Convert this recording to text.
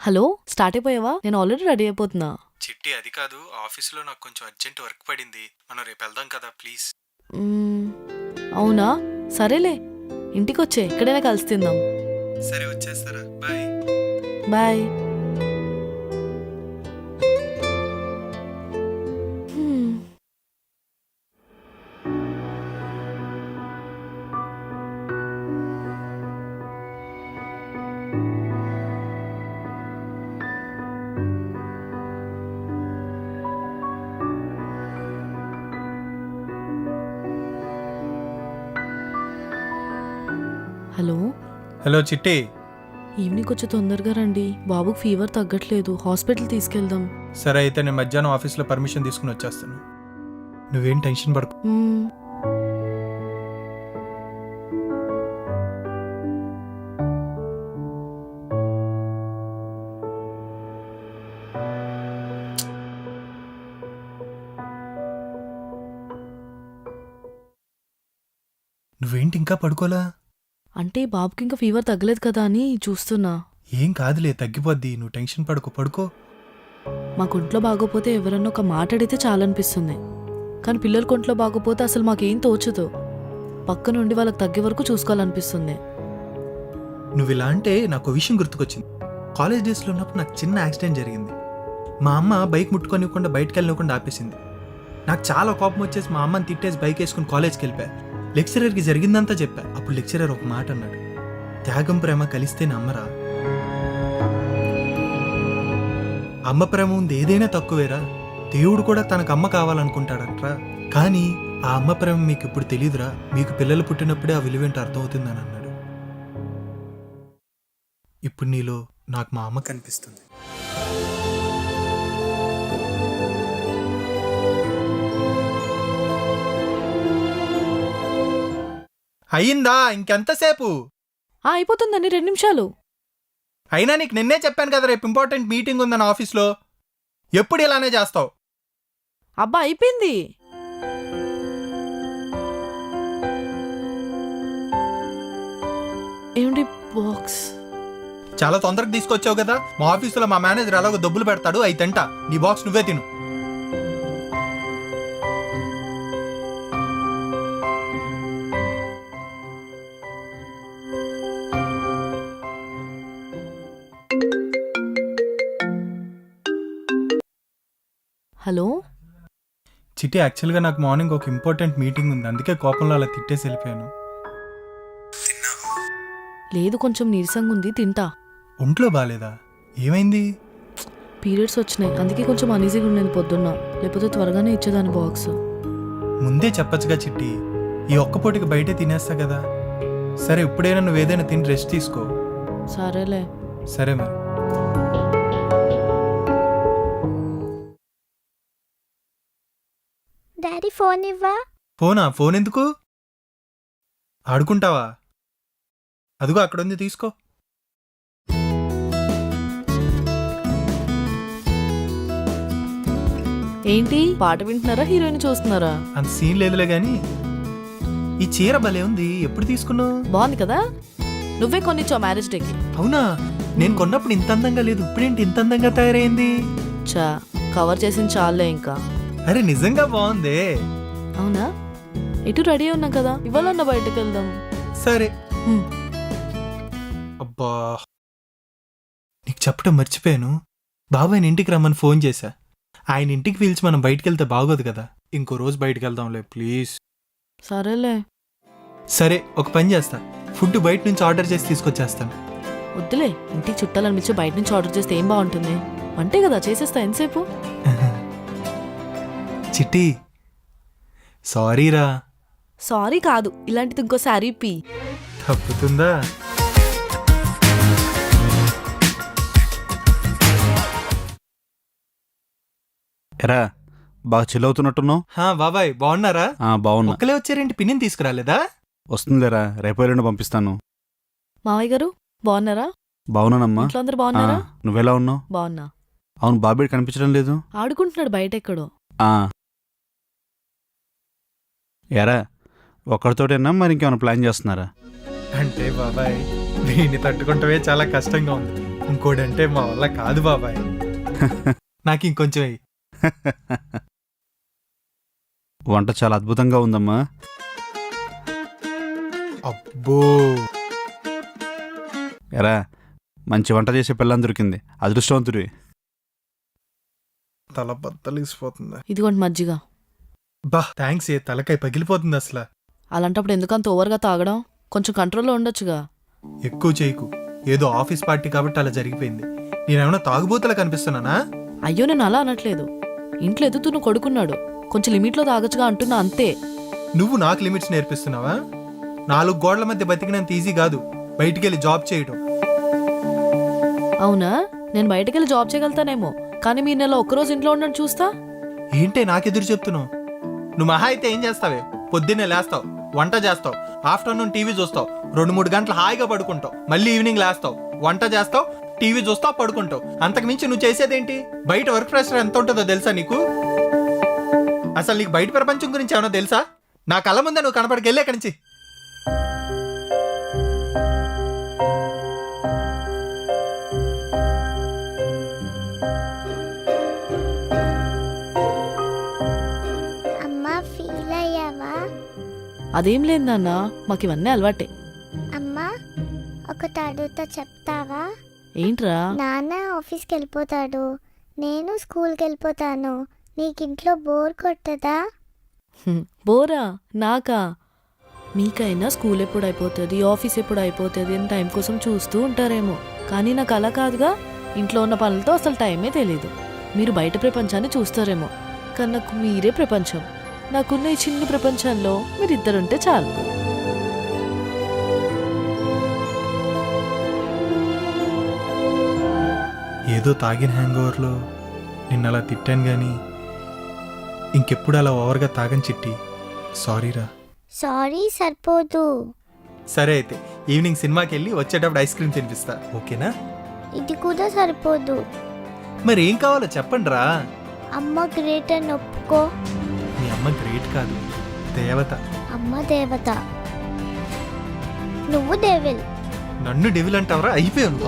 Hello start అయిపోయావా? నేను already ready అయిపోతున్నా. చిట్టి అది కాదు. ఆఫీసులో నాకు కొంచెం అర్జెంట్ వర్క్ పడింది. మనం రేపు వెళ్దాం కదా ప్లీజ్. అవునా? సరేలే. ఇంటికి వచ్చే ఇక్కడైనా కలిసి తిందాం. సరే వచ్చేస్తారా. Bye. Bye. Hello Chitti. Evening కొంచెం తొందరగా రండి. బాబుకి ఫీవర్ తగ్గట్లేదు. హాస్పిటల్ తీసుకెళ్దాం. సరే అయితే నేను మధ్యాహ్నం ఆఫీస్లో పర్మిషన్ తీసుకుని వచ్చేస్తాను. నువ్వేం టెన్షన్ పడకు. మ్మ్. నువ్వేంటి ఇంకా పడుకోలా? అంటే బాబుకి ఇంకా ఫీవర్ తగ్గలేదు కదా అని చూస్తున్నా. ఏం కాదులే తగ్గిపోద్ది. నువ్వు టెన్షన్ పడుకో పడుకో. మా కొంట్లో బాగోపోతే ఎవరన్నా ఒక మాట అడిగితే చాలనిపిస్తుంది. కానీ పిల్లల కొంట్లో బాగోపోతే అసలు మాకేం తోచదు. పక్క నుండి వాళ్ళకి తగ్గే వరకు చూసుకోవాలనిపిస్తుంది. నువ్వు ఇలా అంటే నాకు విషయం గుర్తుకొచ్చింది. కాలేజ్ డేస్లో ఉన్నప్పుడు నాకు చిన్న యాక్సిడెంట్ జరిగింది. మా అమ్మ బైక్ ముట్టుకోనివ్వకుండా బయటకు వెళ్ళనివ్వకుండా ఆపేసింది. నాకు చాలా కోపం వచ్చేసి మా అమ్మని తిట్టేసి బైక్ వేసుకుని కాలేజ్కి వెళ్ళిపోయా. లెక్చరర్కి జరిగిందంతా చెప్పా. అప్పుడు లెక్చరర్ ఒక మాట అన్నాడు. త్యాగం ప్రేమ కలిస్తే నమ్మరా? అమ్మ ప్రేమ ఉంది ఏదైనా తక్కువేరా? దేవుడు కూడా తనకు అమ్మ కావాలనుకుంటాడంట్రా? కానీ ఆ అమ్మ ప్రేమ మీకు ఇప్పుడు తెలియదురా మీకు పిల్లలు పుట్టినప్పుడే ఆ విలువేంటో అర్థమవుతుందని అన్నాడు. ఇప్పుడు నీలో నాకు మా అమ్మ కనిపిస్తుంది. అయ్యిందా? ఇంకెంతసేపు? ఆ అయిపోతుందండి రెండు నిమిషాలు. అయినా నీకు నిన్నే చెప్పాను కదా రేపు ఇంపార్టెంట్ మీటింగ్ ఉందని ఆఫీస్లో. ఎప్పుడు ఇలానే చేస్తావు? అబ్బా అయిపోయింది. ఏమిటి బాక్స్? చాలా తొందరగా తీసుకొచ్చావు కదా. మా ఆఫీసులో మా మేనేజర్ ఎలాగో డబ్బులు పెడతాడు అయి తింటా. నీ బాక్స్ నువ్వే తిను. హలో? చిట్టి యాక్చువల్గా నాకు మార్నింగ్ ఒక ఇంపార్టెంట్ మీటింగ్ ఉంది. అందుకే కోపంలో అలా తిట్టేసి వెళ్ళిపోయాను. లేదు కొంచెం నీరసంగా ఉంది తింటా. ఒంట్లో బాగాలేదా ఏమైంది? పీరియడ్స్ వచ్చినాయి. అందుకే కొంచెం అనీజీగా ఉండేది పొద్దున్న. లేకపోతే త్వరగానే ఇచ్చేదాని బాక్స్ ముందే చెప్పచ్చుగా చిట్టి. ఈ ఒక్క పూటకి బయటే తినేస్తా కదా. సరే ఇప్పుడైనా నువ్వు ఏదైనా తిని రెస్ట్ తీసుకో. సరేలే. సరే మరి. డాడీ ఫోన్ ఇవ్వా? ఫోనా? ఫోన్ ఎందుకు? ఆడుకుంటావా? అదిగో అక్కడ ఉంది తీసుకో. ఏంటి? పాట వింటున్నారా? హీరోయిన్ చూస్తున్నారా? అంత సీన్ లేదులే గాని. ఈ చీర భలే ఉంది. ఎప్పుడు తీసుకున్నావు? బాగుంది కదా? నువ్వే కొనిచ్చో మ్యారేజ్ డేకి. అవునా? నేను కొన్నప్పుడు ఇంత అందంగా లేదు. ఇప్పుడేంటి ఇంత అందంగా తయారైంది? చా కవర్ చేసింది చాలే ఇంకా. అరే నిజంగా బాగుందే. అవునా? ఇటు రెడీ ఉన్నాం కదా? ఇవ్వాలన్నా బయటకు వెళ్దాం. సరే. హ్మ్. అబ్బా. నీకు చెప్పడం మర్చిపోయాను. బాబాయ్ని ఇంటికి రమ్మని ఫోన్ చేశా. ఆయన ఇంటికి పిలిచి మనం బయటికి వెళ్తే బాగోదు కదా. ఇంకో రోజు బయటికి వెళ్దాంలే ప్లీజ్. సరేలే. సరే ఒక పని చేస్తా. ఫుడ్ బయట నుంచి ఆర్డర్ చేసి తీసుకొచ్చేస్తాను. వద్దులే. ఇంటికి చుట్టాలనిపించి బయట నుంచి ఆర్డర్ చేస్తే ఏం బాగుంటుంది? వంటే కదా చేసేస్తా. ఎంతసేపు? చిట్టి. సారీరా. సారీ కాదు ఇలాంటిది ఇంకోసారి పీ. తప్పుతుందా? ఎరా బాగా చిల్ అవుతున్నట్టున్నావు? హా బాబాయ్ బాగున్నారా? ఆ, బాగున్నా. ఒక్కలే వచ్చారేంటి పిన్నిని తీసుకురాలేదా? వస్తుందిలేరా రేపు ఎల్లుండి పంపిస్తాను. మావయ్య గారు బాగున్నారా? బాగున్నానమ్మా. ఇంట్లో అందరు ఆ, బాగున్నారా నువ్వెలా ఉన్నావు? బాగున్నా. అవును బాబేడు కనిపించడం లేదు. ఆడుకుంటున్నాడు బయట ఎక్కడో. ఆ. ఎరా ఒక్కడితోటేనా మరి ఇంకేమైనా ప్లాన్ చేస్తున్నారా? అంటే బాబాయ్ వీడిని తట్టుకుంటవే చాలా కష్టంగా ఉంది. ఇంకోడంటే మా వల్ల కాదు బాబాయ్. నాకు ఇంకొంచెం వెయ్యి. వంట చాలా అద్భుతంగా ఉందమ్మా. అబ్బో. ఎరా మంచి వంట చేసే పిల్లని దొరికింది. అదృష్టవంతుడి తల బద్దలిసిపోతుంది ఇదిగోండి మజ్జిగ. బా థ్యాంక్స్ ఏ తలకాయ పగిలిపోతుంది అసలు. అలాంటప్పుడు ఎందుకు అంత ఓవర్గా తాగడం? కొంచెం కంట్రోల్లో ఉండొచ్చుగా. ఎక్కువ చేయకు. ఏదో ఆఫీస్ పార్టీ కాబట్టి అలా జరిగిపోయింది. నేనేమైనా తాగుబోతలా కనిపిస్తున్నానా? అయ్యో నేను అలా అనట్లేదు. ఇంట్లో ఎదుగుతున్న కొడుకున్నాడు. కొంచెం లిమిట్లో తాగొచ్చుగా అంటున్నా అంతే. నువ్వు నాకు లిమిట్స్ నేర్పిస్తున్నావా? నాలుగు గోడల మధ్య బతికినంత ఈజీ కాదు. బయటికి వెళ్ళి జాబ్ చేయడం అవునా? నేను బయటకెళ్ళి జాబ్ చేయగలుగుతానేమో. కానీ మీ నెల ఒక్కరోజు ఇంట్లో ఉండడం చూస్తా? ఏంటే నాకెదురు చెప్తున్నావు? నువ్వు మహా అయితే ఏం చేస్తావే? పొద్దున్నే లేస్తావు వంట చేస్తావు ఆఫ్టర్నూన్ టీవీ చూస్తావు రెండు మూడు గంటలు హాయిగా పడుకుంటావు మళ్ళీ ఈవినింగ్ లేస్తావు వంట చేస్తావు టీవీ చూస్తావు పడుకుంటావు. అంతకు మించి నువ్వు చేసేదేంటి? బయట వర్క్ ప్రెషర్ ఎంత ఉంటుందో తెలుసా నీకు? అసలు నీకు బయట ప్రపంచం గురించి ఏమైనా తెలుసా? నా కళ్ళ ముందే నువ్వు కనపడికి వెళ్ళే నుంచి. అదేం లేదు నాన్న మాకు ఇవన్నీ అలవాటే. అమ్మా ఒకటి అడుగుతా చెప్తావా? ఏంట్రా? నాన్న ఆఫీస్కి వెళ్ళిపోతాడు నేను స్కూల్కి వెళ్ళిపోతాను నీకు ఇంట్లో బోర్ కొట్టదా? హ్మ్, బోరా? నాకా? మీకైనా స్కూల్ ఎప్పుడు అయిపోతుంది ఆఫీస్ ఎప్పుడు అయిపోతుంది అని టైం కోసం చూస్తూ ఉంటారేమో. కానీ నాకు అలా కాదుగా. ఇంట్లో ఉన్న పనులతో అసలు టైమే తెలీదు. మీరు బయట ప్రపంచాన్ని చూస్తారేమో. కానీ నాకు మీరే ప్రపంచం. నాకున్న ఈ చిన్న ప్రపంచంలో మీరిద్దరుంటే చాలు. ఏదో తాగిన హ్యాంగ్ ఓవర్లో నిన్న అలా తిట్టాను కానీ ఇంకెప్పుడు అలా ఓవర్గా తాగని చిట్టి. సారీరా. సారీ సరిపోదు. సరే అయితే ఈవినింగ్ సినిమాకి వెళ్ళి వచ్చేటప్పుడు ఐస్ క్రీమ్ తినిపిస్తా. ఓకేనా? ఇది కూడా సరిపోదు. మరి ఏం కావాలో చెప్పండి రా అమ్మ గ్రేట్ అని ఒప్పుకో మీ అమ్మ గ్రేట్ కాదు. దేవత. అమ్మ దేవత. నువ్వు దేవిల్ నన్ను డెవిల్ అంటావరా? అయిపోయాను